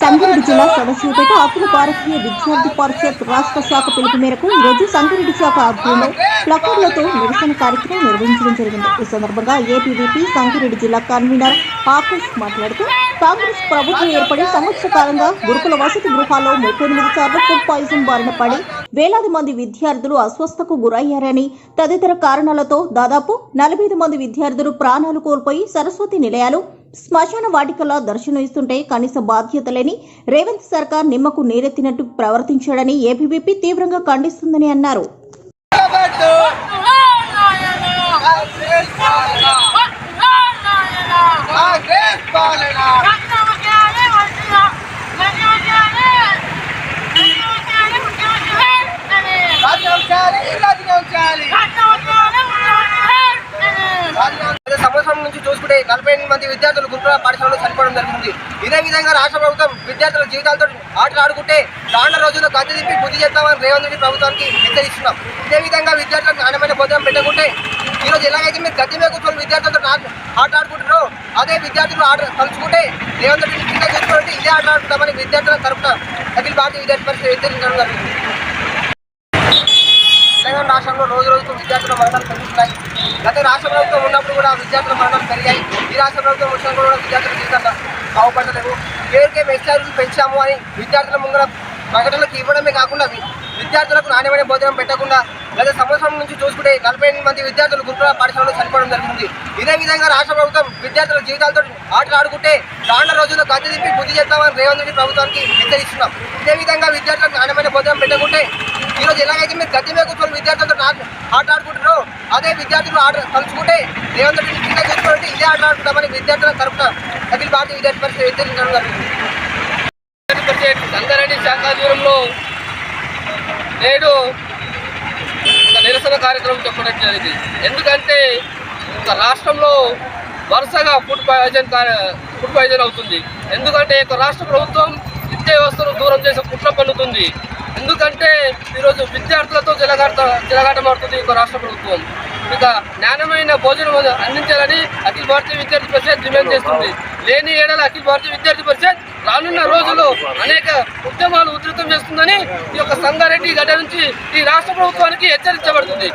సంగారెడ్డి జిల్లా సదాశివపేట అఖిల భారతీయ విద్యార్థి పరిషత్ రాష్ట్ర శాఖ పిలుపు మేరకు ఈ రోజు సంగారెడ్డి శాఖ ఆధ్వర్యంలో ప్లకార్లతో నిరసన కార్యక్రమం నిర్వహించడం జరిగింది. ఈ సందర్భంగా ఏపీవీపీ సంగారెడ్డి జిల్లా కన్వీనర్ ఆకాష్ మాట్లాడుతూ కాంగ్రెస్ ప్రభుత్వం ఏర్పడి సంవత్సర కాలంగా గురుకుల వసతి గృహాల్లో ముప్పై ఎనిమిది సార్లు ఫుడ్ పాయిజన్ బారిన పడి వేలాది మంది విద్యార్థులు అస్వస్థకు గురయ్యారని తదితర కారణాలతో దాదాపు నలభై మంది విద్యార్థులు ప్రాణాలు కోల్పోయి సరస్వతి నిలయాలు శ్మశాన వాటికలా దర్శనం ఇస్తుంటే కనీస బాధ్యత లేని రేవంత్ సర్కార్ నిమ్మకు నీరెత్తినట్టు ప్రవర్తించాడని ఏబీవీపీ తీవ్రంగా ఖండిస్తుందని అన్నారు పాలన. కాంగ్రెస్ పాలన. రాజ్యం చేయాలి, రాజ్యం చేయాలి. గత సంవత్సరం నుంచి చూసుకుంటే నలభై మంది విద్యార్థులు గురుకుల పాఠశాలలో చనిపోవడం జరుగుతుంది ఇదే విధంగా రాష్ట్ర ప్రభుత్వం విద్యార్థుల జీవితాలతో ఆటలు ఆడుకుంటే రానున్న రోజుల్లో గద్దె దింపి బుద్ధి చేస్తామని రేవంత్ రెడ్డి ప్రభుత్వానికి హెచ్చరిస్తున్నాం. ఇదే విధంగా విద్యార్థులకు నాణ్యమైన భోజనం పెట్టకుంటే ఈరోజు ఎలాగైతే మీరు గద్దె మీద కూర్చొని విద్యార్థులతో ఆట ఆడుకుంటారో అదే విద్యార్థులు ఆట తలుచుకుంటే రేవంత్ రెడ్డి కింద చూసుకుంటే ఇదే ఆట ఆడుకుంటామని విద్యార్థుల తరపున అఖిల భారతీయ విద్యార్థి పరిషత్ హెచ్చరించడం జరిగింది. తెలంగాణ రాష్ట్రంలో రోజు రోజుకు విద్యార్థుల మరణాలు పెరుగుతున్నాయి. గత రాష్ట్ర ప్రభుత్వం ఉన్నప్పుడు కూడా విద్యార్థుల మరణాలు పెరిగాయి. ఈ రాష్ట్ర ప్రభుత్వం వచ్చినప్పుడు కూడా విద్యార్థుల జీవితాలు బాగుపడలేదు. పేరుకే మెస్టారీలు పెంచాము అని విద్యార్థుల ముందర ప్రకటనలకు ఇవ్వడమే కాకుండా విద్యార్థులకు నాణ్యమైన భోజనం పెట్టకుండా గత సంవత్సరం నుంచి చూసుకుంటే నలభై ఎనిమిది మంది విద్యార్థులు గురుకుల పాఠశాలలో చనిపోవడం జరిగింది. ఇదే విధంగా రాష్ట్ర ప్రభుత్వం విద్యార్థుల జీవితాలతో ఆటలు ఆడుకుంటే రానున్న రోజుల్లో గద్దె దింపి బుద్ధి చేస్తామని రేవంత్ రెడ్డి ప్రభుత్వానికి హెచ్చరిస్తున్నాం. ఇదే విధంగా విద్యార్థులకు నాణ్యమైన భోజనం పెట్టకుంటే ఈరోజు ఎలాగైతే మీరు గద్దె మీద కూర్చొని విద్యార్థులతో ఆట ఆడుకుంటారో అదే విద్యార్థులు ఆట కలుసుకుంటే రేవంత్ రెడ్డి కింద చూసుకుంటే ఇదే ఆట ఆడుకుంటామని విద్యార్థుల తరఫున అఖిల భారతీయ విద్యార్థి పరిషత్ హెచ్చరించడం విద్యార్థి పరిషత్ సంగారెడ్డి శాఖ నేడు ఒక నిరసన కార్యక్రమం చెప్పడం జరిగింది. ఎందుకంటే ఒక రాష్ట్రంలో వరుసగా ఫుడ్ పాయిజన్ ఫుడ్ పాయిజన్ అవుతుంది. ఎందుకంటే ఒక రాష్ట్ర ప్రభుత్వం విద్యా వ్యవస్థను దూరం చేసే కుట్ర పన్నుతుంది. ఎందుకంటే ఈరోజు విద్యార్థులతో జలగాట జలగాటమాడుతుంది ఒక రాష్ట్ర ప్రభుత్వం. ఇక నాణ్యమైన భోజనం అందించాలని అఖిల భారతీయ విద్యార్థి పరిషత్ డిమాండ్ చేస్తుంది. లేని ఏడాది అఖిల భారతీయ విద్యార్థి పరిషత్ రానున్న రోజుల్లో అనేక ఉద్యమాలు ఉధృతం చేస్తుందని ఈ యొక్క సంగారెడ్డి గడ్డ నుంచి ఈ రాష్ట్ర ప్రభుత్వానికి హెచ్చరించబడుతుంది.